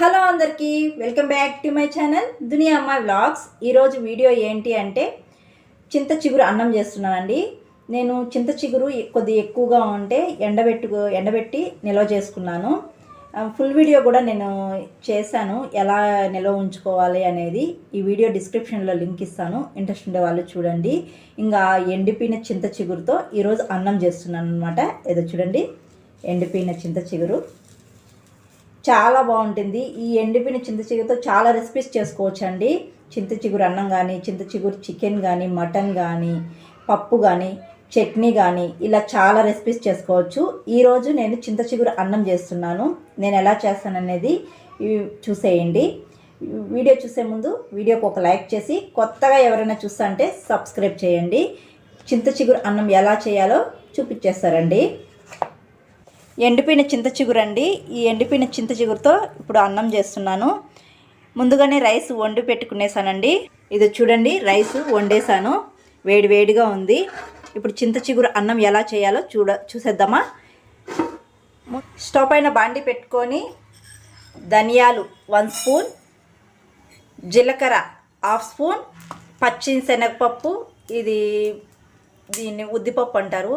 Hello అందరికీ welcome back to my channel Duniya Amma vlogs. ఈరోజు video ఏంటి అంటే చింత చిగురు అన్నం చేస్తున్నానండి. నేను చింత చిగురు కొద్ది ఎక్కువగా ఉంటే ఎండబెట్టు ఎండబెట్టి నిల్వ చేసుకున్నాను. ఫుల్ వీడియో కూడా నేను చేశాను. ఎలా నిల్వ ఉంచుకోవాలి అనేది ఈ వీడియో డిస్క్రిప్షన్లో లింక్ ఇస్తాను. ఇంట్రెస్ట్ ఉండే వాళ్ళు చూడండి. ఇంకా ఎండిపోయిన చింత చిగురుతో ఈరోజు అన్నం చేస్తున్నాను అనమాట ఏదో చూడండి. ఎండిపోయిన చింత చిగురు. చాలా బాగుంటుంది. ఈ ఎండిపోయిన చింత చిగురుతో చాలా రెసిపీస్ చేసుకోవచ్చు అండి చింత చిగురు అన్నం కానీ చింత చిగురు చికెన్ కానీ మటన్ కానీ పప్పు కానీ చట్నీ కానీ ఇలా చాలా రెసిపీస్ చేసుకోవచ్చు. ఈరోజు నేను చింత చిగురు అన్నం చేస్తున్నాను. నేను ఎలా చేస్తాననేది చూసేయండి. వీడియో చూసే ముందు వీడియోకి ఒక లైక్ చేసి కొత్తగా ఎవరైనా చూస్తా అంటే సబ్స్క్రైబ్ చేయండి. చింత చిగురు అన్నం ఎలా చేయాలో చూపించేస్తారండి. ఎండిపోయిన చింత చిగురు అండి. ఈ ఎండిపోయిన చింత చిగురుతో ఇప్పుడు అన్నం చేస్తున్నాను. ముందుగానే రైస్ వండి పెట్టుకునేసానండి. ఇది చూడండి రైస్ వండేసాను. వేడి వేడిగా ఉంది. ఇప్పుడు చింత చిగురు అన్నం ఎలా చేయాలో చూడ చూసేద్దామా? స్టవ్ పైన బాండి పెట్టుకొని ధనియాలు వన్ స్పూన్ జీలకర్ర హాఫ్ స్పూన్ పచ్చి శనగపప్పు ఇది దీన్ని ఉద్దిపప్పు అంటారు.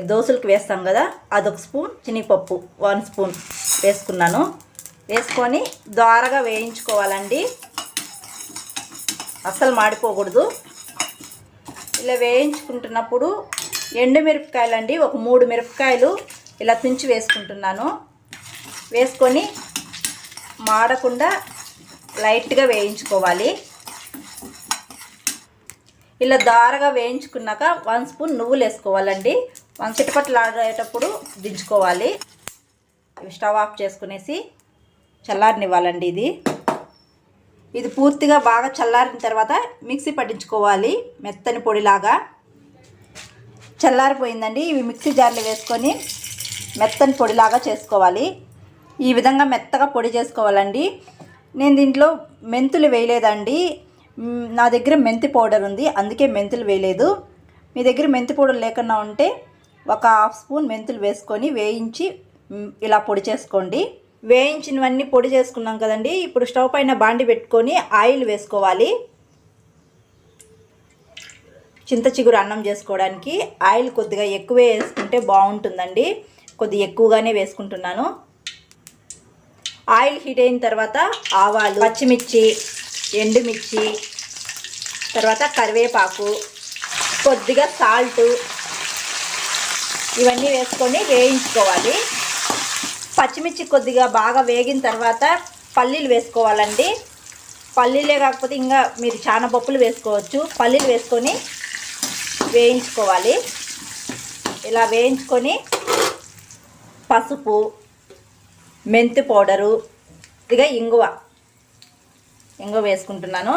దోశలకు వేస్తాం కదా అదొక స్పూన్ శనగపప్పు వన్ స్పూన్ వేసుకున్నాను. వేసుకొని ద్వారగా వేయించుకోవాలండి. అస్సలు మాడిపోకూడదు. ఇలా వేయించుకుంటున్నప్పుడు ఎండు మిరపకాయలు అండి ఒక మూడు మిరపకాయలు ఇలా తుంచి వేసుకుంటున్నాను. వేసుకొని మాడకుండా లైట్గా వేయించుకోవాలి. ఇలా దారగా వేయించుకున్నాక వన్ స్పూన్ నువ్వులు వేసుకోవాలండి. వన్ చిటపట్లు ఆడేటప్పుడు దించుకోవాలి. స్టవ్ ఆఫ్ చేసుకునేసి చల్లారనివ్వాలండి ఇది. ఇది పూర్తిగా బాగా చల్లారిన తర్వాత మిక్సీ పట్టించుకోవాలి. మెత్తని పొడిలాగా చల్లారిపోయిందండి. ఇవి మిక్సీ జార్లో వేసుకొని మెత్తని పొడిలాగా చేసుకోవాలి. ఈ విధంగా మెత్తగా పొడి చేసుకోవాలండి. నేను దీంట్లో మెంతులు వేయలేదండి. నా దగ్గర మెంతి పౌడర్ ఉంది. అందుకే మెంతులు వేయలేదు. మీ దగ్గర మెంతి పౌడర్ లేకుండా ఉంటే ఒక హాఫ్ స్పూన్ మెంతులు వేసుకొని వేయించి ఇలా పొడి చేసుకోండి. వేయించినవన్నీ పొడి చేసుకున్నాం కదండి. ఇప్పుడు స్టవ్ పైన బాండి పెట్టుకొని ఆయిల్ వేసుకోవాలి. చింత చిగురు అన్నం చేసుకోవడానికి ఆయిల్ కొద్దిగా ఎక్కువే వేసుకుంటే బాగుంటుందండి. కొద్దిగా ఎక్కువగానే వేసుకుంటున్నాను. ఆయిల్ హీట్ అయిన తర్వాత ఆవాలు పచ్చిమిర్చి ఎండుమిర్చి తర్వాత కరివేపాకు కొద్దిగా సాల్టు ఇవన్నీ వేసుకొని వేయించుకోవాలి. పచ్చిమిర్చి కొద్దిగా బాగా వేగిన తర్వాత పల్లీలు వేసుకోవాలండి. పల్లీలే కాకపోతే ఇంకా మీరు చాలా పప్పులు వేసుకోవచ్చు. పల్లీలు వేసుకొని వేయించుకోవాలి. ఇలా వేయించుకొని పసుపు మెంతి పౌడరు ఇదిగా ఇంగువ. ఇంగువ వేసుకుంటున్నాను.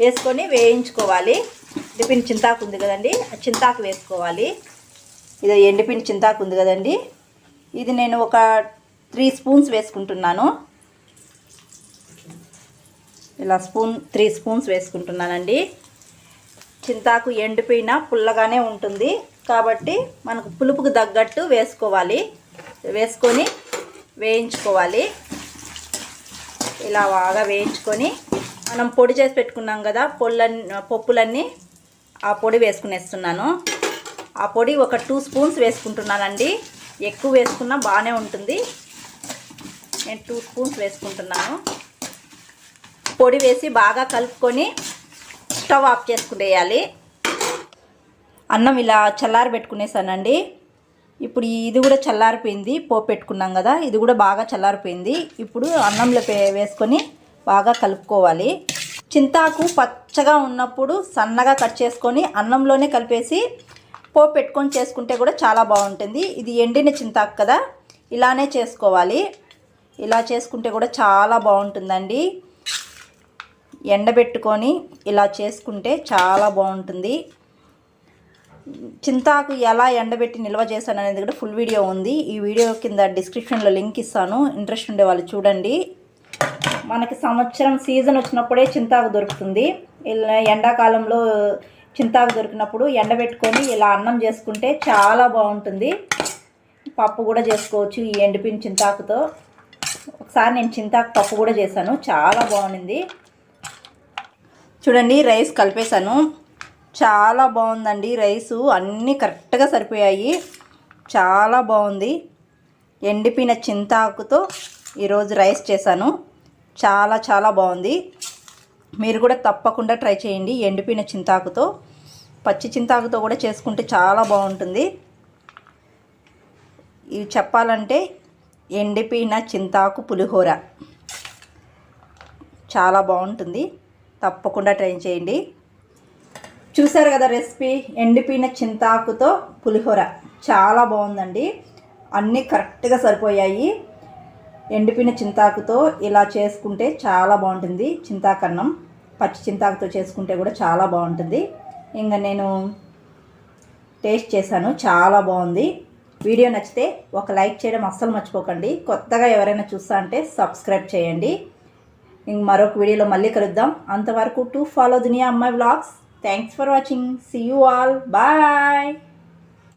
వేసుకొని వేయించుకోవాలి. ఎండిపిన చింతాకు ఉంది కదండి చింతాకు వేసుకోవాలి. ఇది ఎండిపిండి చింతాకు ఉంది కదండి. ఇది నేను ఒక త్రీ స్పూన్స్ వేసుకుంటున్నాను. ఇలా స్పూన్ త్రీ స్పూన్స్ వేసుకుంటున్నానండి. చింతాకు ఎండిపోయిన పుల్లగానే ఉంటుంది. కాబట్టి మనకు పులుపుకు తగ్గట్టు వేసుకోవాలి. వేసుకొని వేయించుకోవాలి. ఇలా బాగా వేయించుకొని మనం పొడి చేసి పెట్టుకున్నాం కదా పొళ్ళన్నీ పప్పులన్నీ ఆ పొడి వేసుకునేస్తున్నాను. ఆ పొడి ఒక టూ స్పూన్స్ వేసుకుంటున్నానండి. ఎక్కువ వేసుకున్నా బాగానే ఉంటుంది. నేను టూ స్పూన్స్ వేసుకుంటున్నాను. పొడి వేసి బాగా కలుపుకొని స్టవ్ ఆఫ్ చేసుకునేయాలి. అన్నం ఇలా చల్లారి పెట్టుకునేసానండి. ఇప్పుడు ఇది కూడా చల్లారిపోయింది. పోపు పెట్టుకున్నాం కదా ఇది కూడా బాగా చల్లారిపోయింది. ఇప్పుడు అన్నంలో వేసుకొని బాగా కలుపుకోవాలి. చింతాకు పచ్చగా ఉన్నప్పుడు సన్నగా కట్ చేసుకొని అన్నంలోనే కలిపేసి పోపు పెట్టుకొని చేసుకుంటే కూడా చాలా బాగుంటుంది. ఇది ఎండిన చింతాకు కదా ఇలానే చేసుకోవాలి. ఇలా చేసుకుంటే కూడా చాలా బాగుంటుందండి. ఎండబెట్టుకొని ఇలా చేసుకుంటే చాలా బాగుంటుంది. చింతాకు ఎలా ఎండబెట్టి నిల్వ చేశాను అనేది కూడా ఫుల్ వీడియో ఉంది. ఈ వీడియో కింద డిస్క్రిప్షన్లో లింక్ ఇస్తాను. ఇంట్రెస్ట్ ఉండే వాళ్ళు చూడండి. మనకి సంవత్సరం సీజన్ వచ్చినప్పుడే చింతాకు దొరుకుతుంది. ఇలా ఎండాకాలంలో చింతాకు దొరికినప్పుడు ఎండబెట్టుకొని ఇలా అన్నం చేసుకుంటే చాలా బాగుంటుంది. పప్పు కూడా చేసుకోవచ్చు ఈ ఎండిపిన చింతాకుతో. ఒకసారి ఒకసారి నేను చింతాకు పప్పు కూడా చేశాను చాలా బాగుంది చూడండి రైస్ కలిపేశాను. చాలా బాగుందండి రైసు అన్నీ కరెక్ట్గా సరిపోయాయి. చాలా బాగుంది. ఎండిపోయిన చింతాకుతో ఈరోజు రైస్ చేశాను. చాలా చాలా బాగుంది. మీరు కూడా తప్పకుండా ట్రై చేయండి ఎండిపోయిన చింతాకుతో. పచ్చి చింతాకుతో కూడా చేసుకుంటే చాలా బాగుంటుంది. ఇవి చెప్పాలంటే ఎండిపోయిన చింతాకు పులిహోర. చాలా బాగుంటుంది. తప్పకుండా ట్రై చేయండి. చూసారు కదా రెసిపీ? ఎండిపోయిన చింతాకుతో పులిహోర. చాలా బాగుందండి. అన్నీ కరెక్ట్గా సరిపోయాయి. ఎండిపోయిన చింతాకుతో ఇలా చేసుకుంటే చాలా బాగుంటుంది. చింతాకన్నం పచ్చి చింతాకుతో చేసుకుంటే కూడా చాలా బాగుంటుంది. ఇంకా నేను టేస్ట్ చేశాను చాలా బాగుంది. వీడియో నచ్చితే ఒక లైక్ చేయడం అస్సలు మర్చిపోకండి. కొత్తగా ఎవరైనా చూస్తా అంటే సబ్స్క్రైబ్ చేయండి. ఇంక మరొక వీడియోలో మళ్ళీ కలుద్దాం. అంతవరకు టు ఫాలో దునియా అమ్మాయి vlogs. Thanks for watching. See you all bye